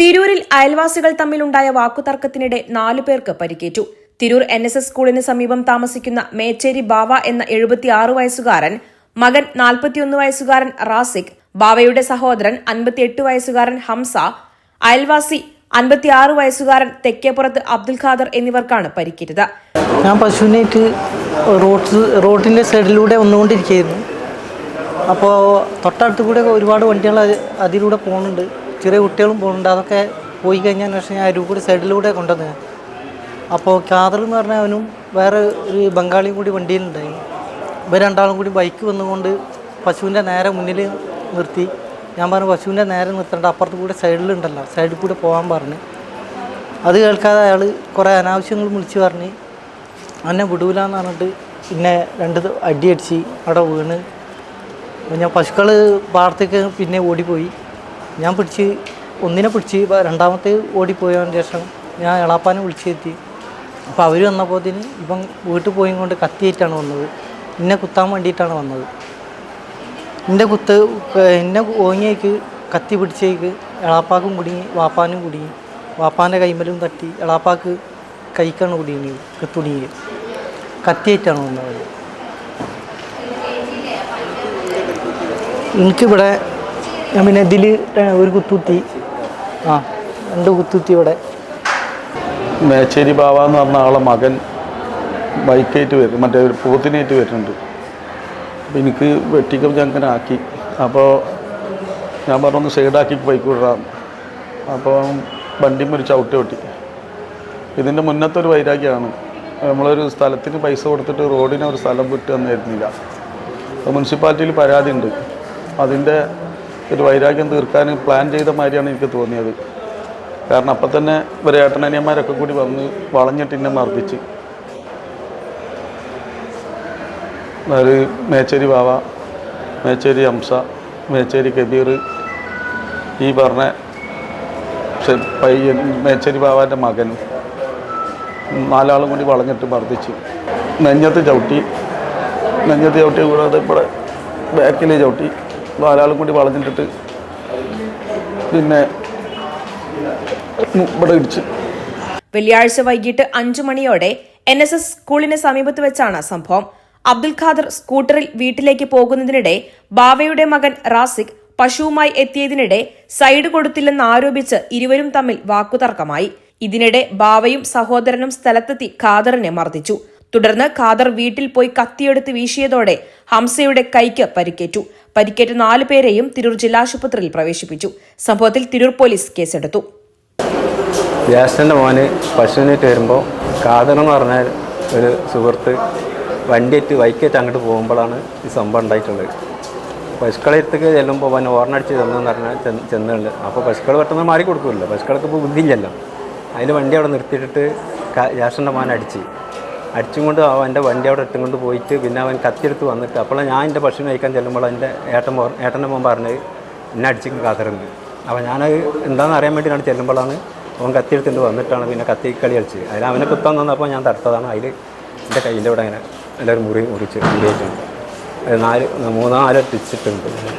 തിരൂരിൽ അയൽവാസികൾ തമ്മിലുണ്ടായ വാക്കുതർക്കത്തിനിടെ നാലു പേർക്ക് പരിക്കേറ്റു. തിരൂർ എൻ എസ് എസ് സ്കൂളിന് സമീപം താമസിക്കുന്ന മേച്ചേരി ബാവ എന്ന എഴുപത്തിയാറ് വയസ്സുകാരൻ മകൻ നാൽപ്പത്തിയൊന്ന് വയസ്സുകാരൻ റാസിഖ് ബാവയുടെ സഹോദരൻ അൻപത്തിയെട്ട് വയസ്സുകാരൻ ഹംസ അയൽവാസി അൻപത്തിയാറ് വയസ്സുകാരൻ തെക്കേപ്പുറത്ത് അബ്ദുൽ ഖാദർ എന്നിവർക്കാണ് പരിക്കേറ്റത്. ഞാൻ പശുവിനായിട്ട് റോഡ് റോഡിന്റെ സൈഡിലൂടെ വന്നുകൊണ്ടിരിക്കുകയായിരുന്നു. അപ്പോൾ തൊട്ടടുത്ത് കൂടെ ഒരുപാട് വണ്ടികൾ അതിലൂടെ പോകുന്നുണ്ട്. ചെറിയ കുട്ടികളും പോകുന്നുണ്ട് അതൊക്കെ പോയി കഴിഞ്ഞാൽ പക്ഷേ ഞാൻ അരുവ് കൂടി സൈഡിലൂടെ കൊണ്ടുവന്ന്. അപ്പോൾ ഖാദർ എന്ന് പറഞ്ഞ അവനും വേറെ ഒരു ബംഗാളിയും കൂടി വണ്ടിയിലുണ്ടായിരുന്നു ഇവർ രണ്ടാളും കൂടി ബൈക്ക് വന്നുകൊണ്ട് പശുവിന്റെ നേരെ മുന്നിൽ നിർത്തി. ഞാൻ പറഞ്ഞു പശുവിന്റെ നേരെ നിർത്തേണ്ട. അപ്പുറത്ത് കൂടെ സൈഡിലുണ്ടല്ലോ. സൈഡിൽ കൂടെ പോകാൻ പറഞ്ഞു. അത് കേൾക്കാതെ അയാൾ കുറേ അനാവശ്യങ്ങൾ വിളിച്ച് പറഞ്ഞ് എന്നെ വിടൂലെന്ന് പറഞ്ഞിട്ട് പിന്നെ രണ്ട് അടിയടിച്ച് അവിടെ വീണ്. ഞാൻ പശുക്കൾ പാടത്തേക്ക് പിന്നെ ഓടിപ്പോയി. ഞാൻ പിടിച്ച് ഒന്നിനെ പിടിച്ച് രണ്ടാമത്തെ ഓടിപ്പോയതിന് ശേഷം ഞാൻ എളാപ്പാനെ വിളിച്ചെത്തി. അപ്പോൾ അവർ വന്നപ്പോഴത്തേന് ഇപ്പം വീട്ടിൽ പോയി കൊണ്ട് കത്തിയിട്ടാണ് വന്നത്. എന്നെ കുത്താൻ വേണ്ടിയിട്ടാണ് വന്നത്. എന്റെ കുത്ത് എന്നെ ഓങ്ങിയേക്ക് കത്തി പിടിച്ചേക്ക് എളാപ്പാക്കും കുടുങ്ങി വാപ്പാനും കുടുങ്ങി. വാപ്പാന്റെ കൈമലും തട്ടി എളാപ്പാക്ക് കൈക്കാണ് കുടുങ്ങി കുത്തുടുങ്ങി കത്തിയേറ്റാണ് വന്നത്. എനിക്കിവിടെ ഞാൻ പിന്നെ ഇതിൽ ഒരു കുത്തുത്തി ആ. രണ്ട് കുത്തുത്തി ഇവിടെ. മേച്ചേരി ബാബ എന്ന് പറഞ്ഞ ആളെ മകൻ ബൈക്കായിട്ട് വരും. മറ്റേ ഒരു പൂത്തിനായിട്ട് വരുന്നുണ്ട്. അപ്പോൾ എനിക്ക് വെട്ടിക്കം ഞങ്ങനെ ആക്കി. അപ്പോൾ ഞാൻ പറഞ്ഞൊന്ന് സൈഡാക്കി ബൈക്ക് വിടാം അപ്പോൾ വണ്ടിയും ഒരു ചവിട്ടി വെട്ടി. ഇതിന്റെ മുന്നത്തെ ഒരു വൈരാഗ്യമാണ് നമ്മളൊരു സ്ഥലത്തിന് പൈസ കൊടുത്തിട്ട് റോഡിന് ഒരു സ്ഥലം വിട്ട് തന്നിരുന്നില്ല. അപ്പോൾ മുനിസിപ്പാലിറ്റിയിൽ പരാതി ഉണ്ട് അതിന്റെ ഒരു വൈരാഗ്യം തീർക്കാൻ പ്ലാൻ ചെയ്ത മാതിരിയാണ് എനിക്ക് തോന്നിയത്. കാരണം അപ്പം തന്നെ ഇവരെ ഏട്ടനനിയന്മാരൊക്കെ കൂടി വന്ന് വളഞ്ഞിട്ട് എന്നെ മർദ്ദിച്ച്. അത് മേച്ചേരി ബാവ മേച്ചേരി ഹംസ മേച്ചേരി കബീർ ഈ പറഞ്ഞ പയ്യൻ മേച്ചേരി ബാവാന്റെ മകൻ നാലാളും കൂടി വളഞ്ഞിട്ട് മർദ്ദിച്ച്. നെഞ്ഞത്ത് ചവിട്ടി. നെഞ്ഞത്ത് ചവിട്ടി കൂടാതെ ഇവിടെ ബാക്കിൽ ചവിട്ടി. നാലാളും കൂടി വളഞ്ഞിട്ടിട്ട് പിന്നെ ഇവിടെ ഇടിച്ച്. വെള്ളിയാഴ്ച വൈകിട്ട് അഞ്ചു മണിയോടെ എൻ എസ് എസ് സ്കൂളിന് സമീപത്ത് വെച്ചാണ് സംഭവം. അബ്ദുൽ ഖാദർ സ്കൂട്ടറിൽ വീട്ടിലേക്ക് പോകുന്നതിനിടെ ബാവയുടെ മകൻ റാസിഖ് പശുവുമായി എത്തിയതിനിടെ സൈഡ് കൊടുത്തില്ലെന്ന് ആരോപിച്ച് ഇരുവരും തമ്മിൽ വാക്കുതർക്കമായി. ഇതിനിടെ ബാവയും സഹോദരനും സ്ഥലത്തെത്തി ഖാദറിനെ മർദ്ദിച്ചു. തുടർന്ന് ഖാദർ വീട്ടിൽ പോയി കത്തിയെടുത്ത് വീശിയതോടെ ഹംസയുടെ കൈക്ക് പരിക്കേറ്റു. പരിക്കേറ്റ നാലു പേരെയും തിരൂർ ജില്ലാശുപത്രിയിൽ പ്രവേശിപ്പിച്ചു. സംഭവത്തിൽ തിരൂർ പോലീസ് കേസെടുത്തു. ജ്യേഷ്ഠന്റെ മോന് പശുവിനെ വരുമ്പോൾ കാതറെന്ന് പറഞ്ഞാൽ ഒരു സുഹൃത്ത് വണ്ടിയേറ്റ് ബൈക്കേറ്റ് അങ്ങോട്ട് പോകുമ്പോഴാണ് ഈ സംഭവം ഉണ്ടായിട്ടുള്ളത്. പശുക്കളെത്തേക്ക് ചെല്ലുമ്പോൾ അവൻ ഓർണടിച്ച് ചെന്നെന്ന് പറഞ്ഞാൽ ചെന്ന് ചെന്നുണ്ട്. അപ്പോൾ പശുക്കൾ പെട്ടെന്ന് മാറി കൊടുക്കുമല്ലോ പശുക്കൾക്ക് ഇപ്പോൾ ബുദ്ധിയില്ലല്ലോ. അതിൽ വണ്ടി അവിടെ നിർത്തിയിട്ടിട്ട് ജ്യേഷ്ഠന്റെ മോൻ അടിച്ച്. അടിച്ചും കൊണ്ട് അവന്റെ വണ്ടി അവിടെ ഇട്ടും കൊണ്ട് പോയിട്ട് പിന്നെ അവൻ കത്തിയെടുത്ത് വന്നിട്ട് അപ്പോൾ ഞാൻ എന്റെ ഭക്ഷണം കഴിക്കാൻ ചെല്ലുമ്പോൾ എന്റെ ഏട്ടൻ ഏട്ടന്റെ മോൻ പറഞ്ഞത് എന്നെ അടിച്ചിട്ട് കാതറുണ്ട് അപ്പോൾ ഞാനത് എന്താണെന്ന് അറിയാൻ വേണ്ടി ചെല്ലുമ്പോഴാണ് അവൻ കത്തിയെടുത്തിട്ട് വന്നിട്ടാണ് പിന്നെ കത്തി കളി കളിച്ചത്. അതിൽ അവനെ കുത്താൻ തന്നപ്പോൾ ഞാൻ തടുത്തതാണ്. അതിൽ എന്റെ കയ്യിന്റെ ഇവിടെ അങ്ങനെ എല്ലാവരും മുറി മുറിച്ച് മുറിയിട്ടുണ്ട് നാല് മൂന്നാൽ ടിച്ചിട്ടുണ്ട്